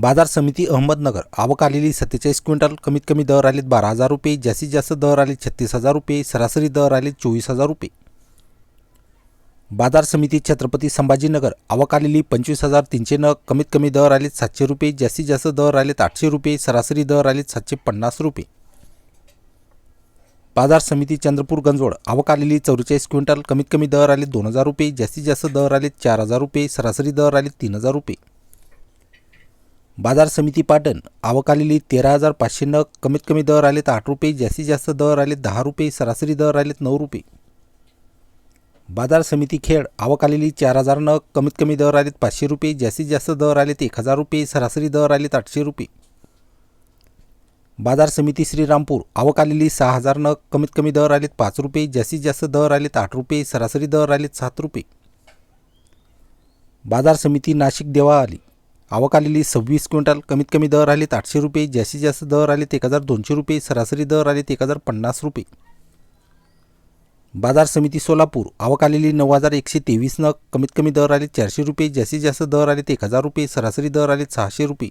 बाजार समिती अहमदनगर आवक आलेली सत्तेचाळीस क्विंटल कमीत कमी दर आलेत बारा हजार रुपये जास्तीत जास्त दर आले छत्तीस हजार रुपये सरासरी दर आले चोवीस हजार रुपये. बाजार समिती छत्रपती संभाजीनगर आवक आलेली पंचवीस हजार तीनशे नग कमीत कमी दर आलेत सातशे रुपये जास्तीत जास्त दर आलेत आठशे रुपये सरासरी दर आलेत सातशे पन्नास रुपये. बाजार समिती चंद्रपूर गंजवड आवक आलेली चौवेचाळीस क्विंटल कमीत कमी दर आले दोन हजार रुपये जास्तीत जास्त दर आलेत चार हजार रुपये सरासरी दर आले तीन हजार रुपये. बाजार समिती पाटण आवक आलेली तेरा हजार पाचशे नग कमीत कमी दर आलेत आठ रुपये जास्तीत जास्त दर आलेत दहा रुपये सरासरी दर आलेत नऊ रुपये. बाजार समिती खेड आवक आलेली चार हजार नग कमीत कमी दर आलेत पाचशे रुपये जास्तीत जास्त दर आलेत एक हजार रुपये सरासरी दर आलेत आठशे रुपये. बाजार समिती श्रीरामपूर आवक आलेली सहा हजार नग कमीत कमी दर आलेत पाच रुपये जास्तीत जास्त दर आलेत आठ रुपये सरासरी दर आलेत सात रुपये. बाजार समिती नाशिक देवा आली आवक आलेली सव्वीस क्विंटल कमीत कमी दर आलेत आठशे रुपये जास्तीत जास्त दर आलेत एक हजार दोनशे रुपये सरासरी दर आलेत एक हजार पन्नास रुपये. बाजार समिती सोलापूर आवक आलेली नऊ हजार एकशे तेवीस नग कमीत कमी दर आले चारशे रुपये जास्तीत जास्त दर आलेत एक हजार रुपये सरासरी दर आलेत सहाशे रुपये.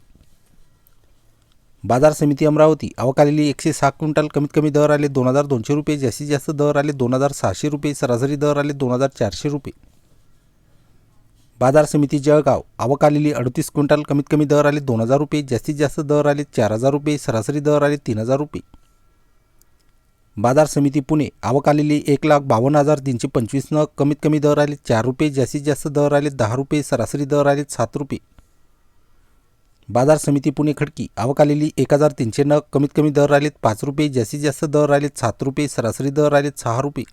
बाजार समिती अमरावती आवक आलेली एकशे सहा क्विंटल कमीत कमी दर आले दोन हजार दोनशे रुपये जास्तीत जास्त दर आले दोन हजार सहाशे रुपये सरासरी दर आले दोन हजार चारशे रुपये. बाजार समिती जळगाव. आवक आलेली अडतीस क्विंटल कमीत कमी दर आले दोन हजार रुपये जास्तीत जास्त दर आले चार हजार रुपये सरासरी दर आले तीन हजार रुपये. बाजार समिती पुणे. आवक आलेली एक लाख बावन्न हजार तीनशे पंचवीस नग कमीत कमी दर आले चार रुपये जास्तीत जास्त दर आले दहा रुपये सरासरी दर आले सात रुपये. बाजार समिती पुणे खडकी. आवक आलेली एक हजार तीनशे नग कमीत कमी दर आलेत पाच रुपये जास्तीत जास्त दर आलेत सात रुपये सरासरी दर आलेत सहा रुपये.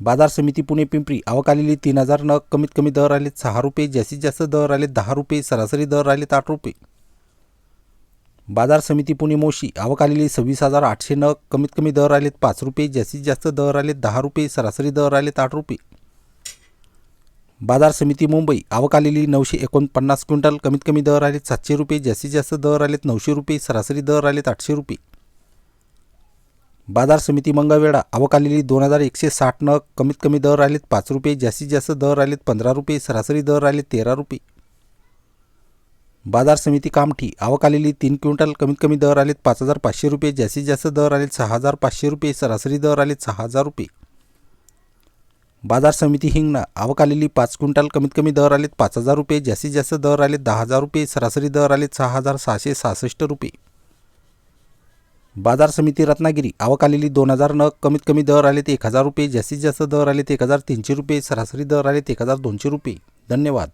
बाजार समिती पुणे पिंपरी आवक आलेली तीन हजार नग कमीत कमी दर आले सहा रुपये जास्तीत जास्त दर आले दहा रुपये सरासरी दर आलेत आठ रुपये. बाजार समिती पुणे मोशी आवक आलेली सव्वीस हजार आठशे नग कमीत कमी दर आलेत पाच रुपये जास्तीत जास्त दर आलेत दहा रुपये सरासरी दर आलेत आठ रुपये. बाजार समिती मुंबई आवक आलेली नऊशे एकोणपन्नास क्विंटल कमीत कमी दर आलेत सातशे रुपये जास्तीत जास्त दर आलेत नऊशे रुपये सरासरी दर आलेत आठशे रुपये. बाजार समिती मंगळवेढा. आवक दोन हजार एकशे साठ नग कमीत कमी दर आलेत पाच रुपये जास्तीत जास्त दर आलेत पंधरा रुपये सरासरी दर आलेत तेरा रुपये. बाजार समिती कामठी. आवकालेली तीन क्विंटल कमीत कमी दर आलेत पाच हजार पाचशे रुपये जास्तीत जास्त दर आलेत सहा हजार पाचशे रुपये सरासरी दर आलेत सहा हजार रुपये. बाजार समिती हिंगणा. आवकालेली पाच क्विंटल कमीत कमी दर आलेत पाच हजार रुपये जास्तीत जास्त दर आलेत दहा हजार रुपये सरासरी दर आलेत सहा हजार सहाशे सहासष्ट रुपये. बाजार समिती रत्नागिरी. आवक आलेली दोन हजार नग कमीत कमी दर आले ते एक हजार रुपये. जास्तीत जास्त दर आलेत एक हजार तीनशे रुपये. सरासरी दर आलेत एक हजार दोनशे रुपये. धन्यवाद.